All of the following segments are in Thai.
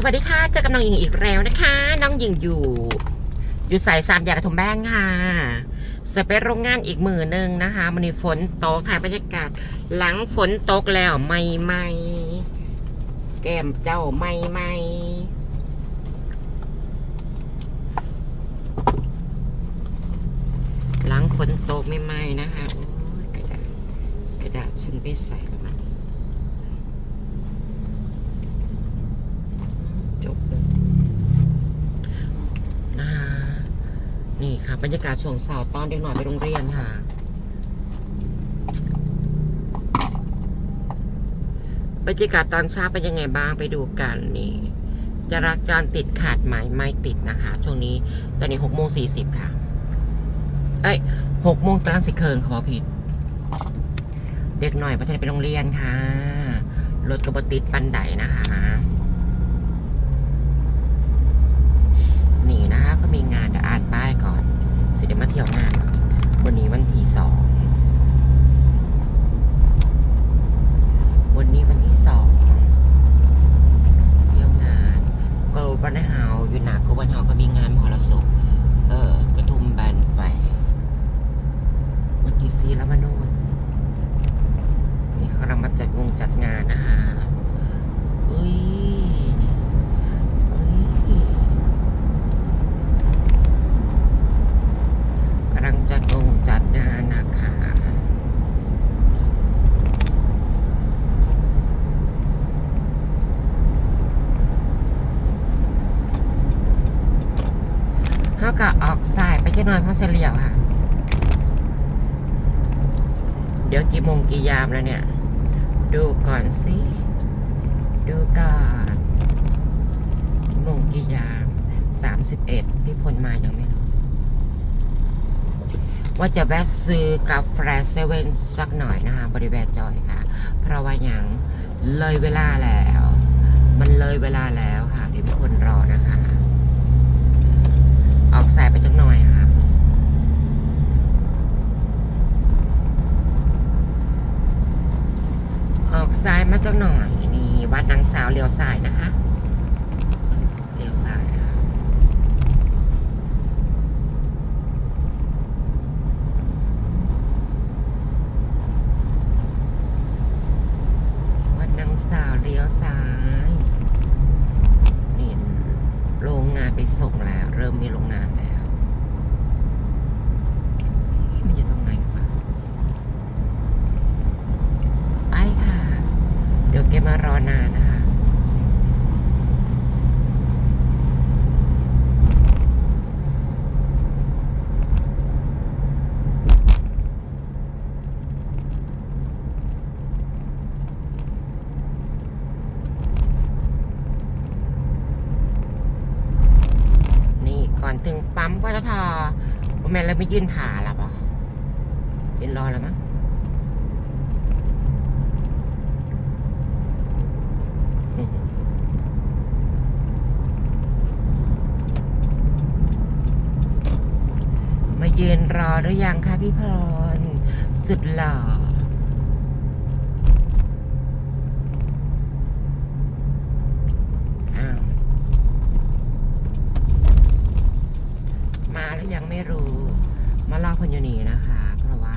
สวัสดีค่ะเจอกับน้องหญิงอีกแล้วนะคะ น้องหญิงอยู่ อยู่สายสามอยากกระทมแบนค่ะจะไปโรงงานอีกมือหนึ่งนะคะมันนี้ฝนตกถ่ายบรรยากาศ หลังฝนตกแล้วไม่ไม่แก้มเจ้าไม่ไม่หลังฝนตกไม่ไม่นะคะโอ้ยกระดาษกระดาษฉันไปใส่แล้วมัน จบเลยนะะนี่ค่ะ บรรยากาศช่วงสาร์ตอนเด็กหน่อยไปโรงเรียนค่ะ บรรยากาศตอนเช้าเป็นยังไงบ้างไปดูกันนี่จราจรติดขาดไหมไม่ติดนะคะ ช่วงนี้ตอนนี้หกโมงสี่สิบค่ะ เอ้ยหกโมงกลังสิเคิงค่ะพอผิด เด็กหน่อยพันไปโรงเรียนค่ะ รถกระบะติดปันไดนะคะ นี่นะคะก็มีงานเดี๋ยวอ่านป้ายก่อน สิเดี๋ยวมาเที่ยวงานวันนี้วันที่สองวันนี้วันที่สองเที่ยวงานโกลบันเฮาอยู่หนาโกลบันเฮาก็มีงานมหรสพเออกระทุมแบนแฟร์วันที่สี่แล้วมาโน่นนี่เขากำลังมา จัดงานนะคะอุ้ยอุ้ยกำลังจัดงจัดงานนะคะเขากะออกสายไปจะหน่อยพราะเฉลียวค่ะ เดี๋ยวกี่โมงกี่ยามแล้วเนี่ย ดูก่อนสิ ดูก่อนกี่โมงกี่ยามสามสิบเอ็ดพี่พลมายังไม่รู้ ว่าจะแวะซื้อกาแฟเซเว่นสักหน่อยนะคะ บริเวณจอยค่ะ เพราะว่ายังเลยเวลาแล้ว มันเลยเวลาแล้วค่ะ เดี๋ยวพี่คนรอนะคะ ออกสายไปจักหน่อยค่ะ ออกซ้ายมาจักหน่อยนี่วัดนางสาวเลี้ยวซ้ายนะคะเลี้ยวซ้ายค่ะวัดนางสาวเลี้ยวซ้ายนี่โรงงานไปส่งแล้ว เริ่มมีโรงงานแล้วเอ๊ะมันอยู่ตรงไหนวะไปค่ะ เดี๋ยวแกมารอนานนะคะ นี่ก่ อนถึงปั๊มปตทว่าแม่นแล้วไม่ยื่นขาหรอปะยืนรอแล้วมั้งมายืนรอหรือยังคะพี่พรสุดหล่อาว มาแล้วยังไม่รู้ มารอคนอยู่นี่นะคะ เพราะว่า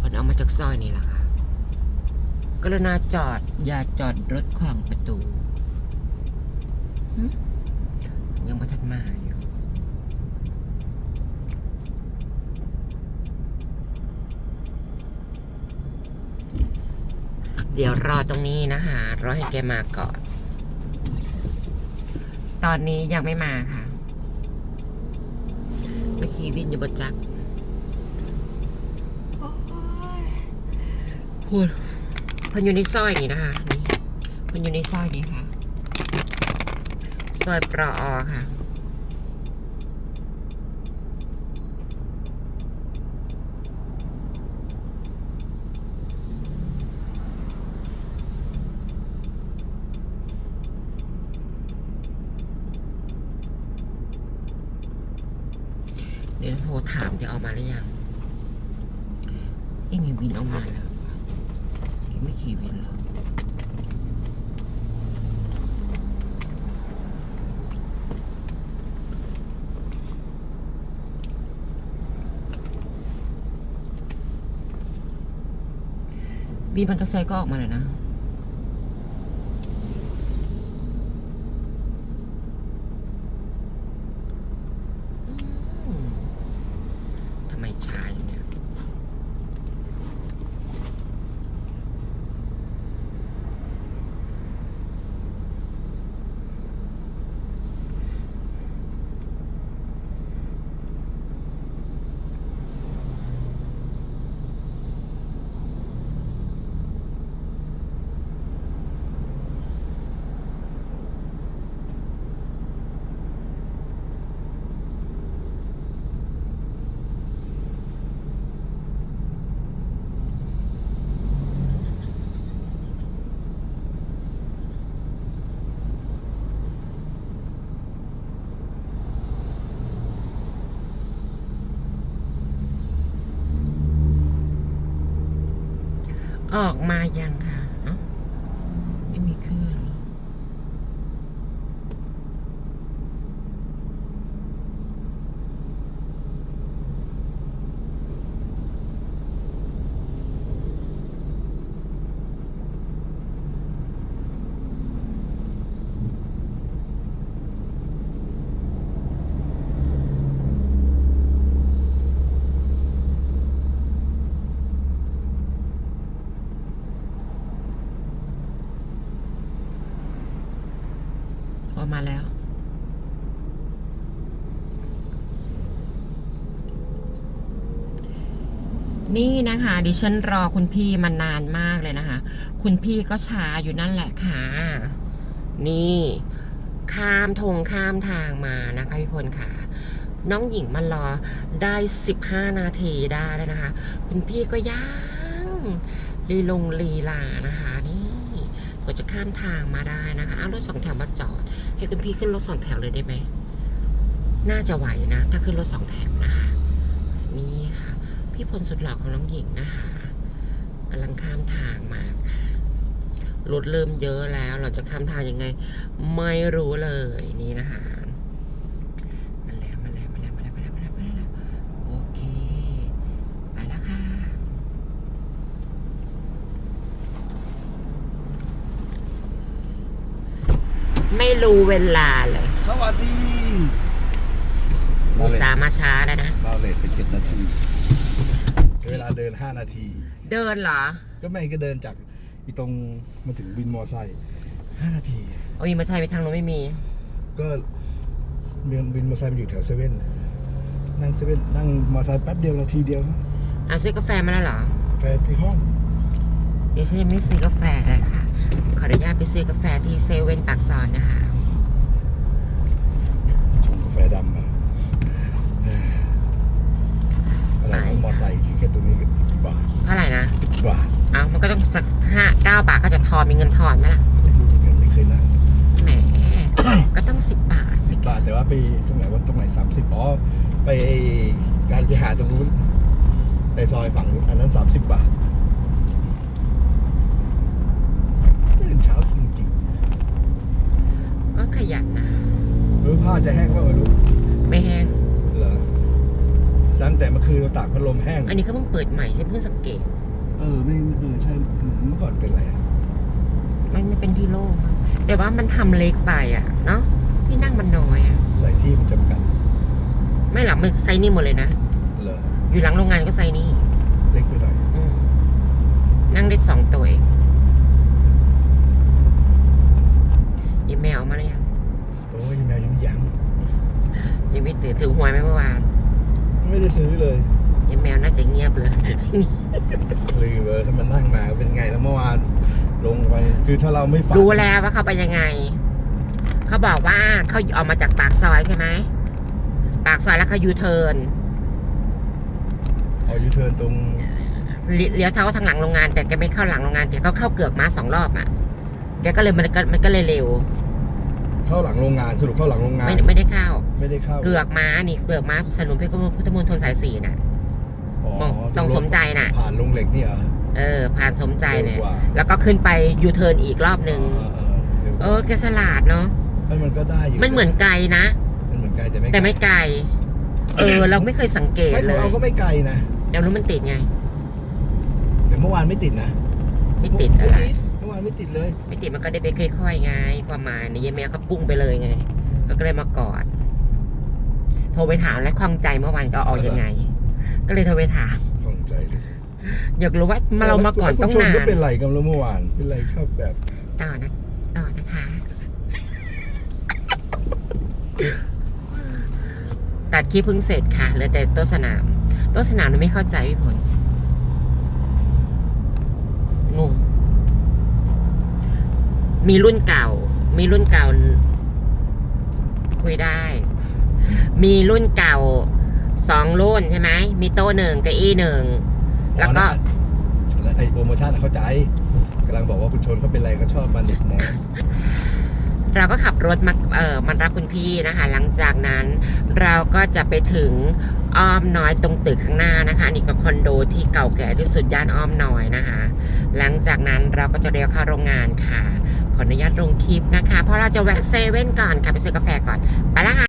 คนเอามาจากซอยนี่แหละค่ะ กรุณาจอด อย่าจอดรถขวางประตู ยังมาทัดมาอยู่เดี๋ยวรอตรงนี้นะคะรอให้แกมาก่อน ตอนนี้ยังไม่มาค่ะ เมื่อกี้วินอยู่บนจักรพูดพันอยู่ในซอยนี้นะคะนี่พันอยู่ในซอยนี้ค่ะ ซอยปรออค่ะ รถามจะเอามาหรือยังยังไงวินออกมาแล้วแกไม่ขี่วินหรอวินมันกระไซยก็ออกมาเลยนะ ออกมายังคะเอ้าไม่มีเครื่องเหรอ ออกมาแล้ว นี่นะคะ ดิฉันรอคุณพี่มานานมากเลยนะคะ คุณพี่ก็ช้าอยู่นั่นแหละค่ะ นี่ ข้ามทงข้ามทางมานะคะพี่พลค่ะน้องหญิงมารอได้ 15 นาทีได้แล้วนะคะ คุณพี่ก็ยังลีลงลีลานะคะนี่ ก็จะข้ามทางมาได้นะคะเอารถสองแถวมาจอด ให้คุณพี่ขึ้นรถสองแถวเลยได้ไหม น่าจะไหวนะ ถ้าขึ้นรถสองแถวนะคะ นี่ค่ะ พี่พลสุดหล่อของน้องหญิงนะคะกำลังข้ามทางมาค่ะรถเริ่มเยอะแล้ว เราจะข้ามทางยังไง ไม่รู้เลยนี่นะคะมาแล้วมาแล้วมาแล้วมาแล้วมาแล้วมาแล้วมาแล้วโอเค ไปแล้วค่ะ ไม่รู้เวลาเลยสวัสดีอุตส่าห์มาช้าแล้วนะ เราเลทเป็นเจ็ดนาที เวลาเดินห้านาที เดินเหรอ ก็ไม่ก็เดินจากอีตรงมาถึงวินมอไซค์ห้านาทีโอ้ยมาไทยไปทางนู้นไม่มี ก็เดินวินมอไซค์มันอยู่แถวเซเว่นนั่งเซเว่นนั่งมอไซค์แป๊บเดียวนาทีเดียวนะอะซื้อกาแฟมาแล้วเหรอ แฟนที่ห้อง เดี๋ยวฉันยังไม่ซื้อกาแฟเลยค่ะ ขออนุญาตไปซื้อกาแฟที่เซเว่นปากซอยนะคะชงกาแฟดำมาอะไรวะมอไซค์แค่ตัวนี้ก็สิบบาทเท่าไหร่นะสิบบาทเอ้ามันก็ต้องสักห้าเก้าบาทก็จะทอนมีเงินทอนไหมล่ะไม่รู้เหมือนกันไม่เคยนั่งแหม ก็ต้องสิบบาทสิบาทแต่ว่าไปตรงไหนว่าตรงไหนสามสิบอ๋อไปไอ้การไปหาตรงนู้นในซอยฝั่งนู้นอันนั้นสามสิบบาทตื่นเช้า จริงก็ขยันนะๆหรือผ้าจะแห้งก็ไม่รู้ไม่แห้ง เหรอตั้งแต่เมื่อคืนเราตากพัดลมแห้ง อันนี้เขาเพิ่งเปิดใหม่ฉันเพิ่งสังเกต เออไม่เออใช่เมื่อก่อนเป็นอะไรอะมันไม่เป็นที่โล่งอะแต่ว่ามันทำเล็กไปอะเนาะที่นั่งมันน้อยอะ ใส่ที่มันจำกัดไม่หรอกมันไซส์นี่หมดเลยนะ เหรออยู่หลังโรงงานก็ไซส์นี่เล็กไปหน่อยอืมนั่งได้สองตัวเองยีแมวมาแล้วยัง โอ้ยแมวยังไม่ยั้ง ยังไม่ตื่น ถือหวยไหมเมื่อวานไม่ได้ซื้อเลยยีแมวน่าจะเงียบเลยลืมเลยถ้ามันนั่งมาเป็นไงแล้วเมื่อวานลงไปคือถ้าเราไม่ฝันรู้แล้วว่าเขาไปยังไง เขาบอกว่าเขาออกมาจากปากซอยใช่ไหมปากซอยแล้วเขายูเทิร์นเอายูเทิร์นตรงเลี้ยวเลี้ยวเท้าทางหลังโรงงาน แต่แกไม่เข้าหลังโรงงานแต่เขาเข้าเกือกมาสองรอบอะแกก็เลยมันก็มันก็เลยเร็ว เข้าหลังโรงงานสรุปเข้าหลังโรงงานไม่ไม่ได้เข้า ไม่ได้เข้าเกือกม้านี่เกือกม้าสนุนเพชรพุทธมณฑลสายสี่น่ะมองตรงสมใจน่ะ ผ่านลงเหล็กนี่เหรอเออ ผ่านสมใจเนี่ยร็วกว่าแล้วก็ขึ้นไปยูเทิร์นอีกรอบหนึ่งเออเอเอออแกฉลาดเนาะเออมันก็ได้อยู่มันเหมือนไกลนะมันเหมือนไกลแต่ไม่แต่ไม่ไกล เออ เราไม่เคยสังเกตไม่ขเลองยเราก็ไม่ไกลนะแต่รู้มันติดไงแต่เมื่อวานไม่ติดนะไม่ติดอะไรเมื่อวานไม่ติดเลย ไม่ติดมันก็ได้ไปค่อยๆไง ความหมายในยายแมวเขาปุ้งไปเลยไงแล้วก็เลยมากอด โทรไปถามและคล่องใจเมื่อวานก็เอายังไง ก็เลยโทรไปถามของใจเลยสิอยากรู้ว่ามาเรามาก่อนต้องคุณชนานก็เป็นไรกันแล้วเมื่อวานเป็นไรครับแบบต่อนะต่อนะคะ ตัดคลิปเพิ่งเสร็จค่ะเหลือแต่โต๊ะสนามโต๊ะสนามหนูไม่เข้าใจพี่ผลงงมีรุ่นเก่า มีรุ่นเก่า คุยได้ มีรุ่นเก่าสองรุ่นใช่ไหมมีโต๊ะหนึ่งเก้าอี้หนึ่งแล้วก็ แล้วไอ้โปรโมชั่นอะเข้าใจกำลังบอกว่าคุณชนเขาเป็นไรก็ชอบมาเน็ตแนะเราก็ขับรถมาเออมันรับคุณพี่นะคะ หลังจากนั้นเราก็จะไปถึงอ้อมน้อยตรงตึกข้างหน้านะคะอันนี่ก็คอนโดที่เก่าแก่ที่สุดย่านอ้อมน้อยนะคะ หลังจากนั้นเราก็จะเลี้ยวเข้าโรงงานค่ะ ขออนุญาตลงคลิปนะคะ เพราะเราจะแวะเซเว่นก่อนค่ะไปซื้อกาแฟก่อนไปละค่ะ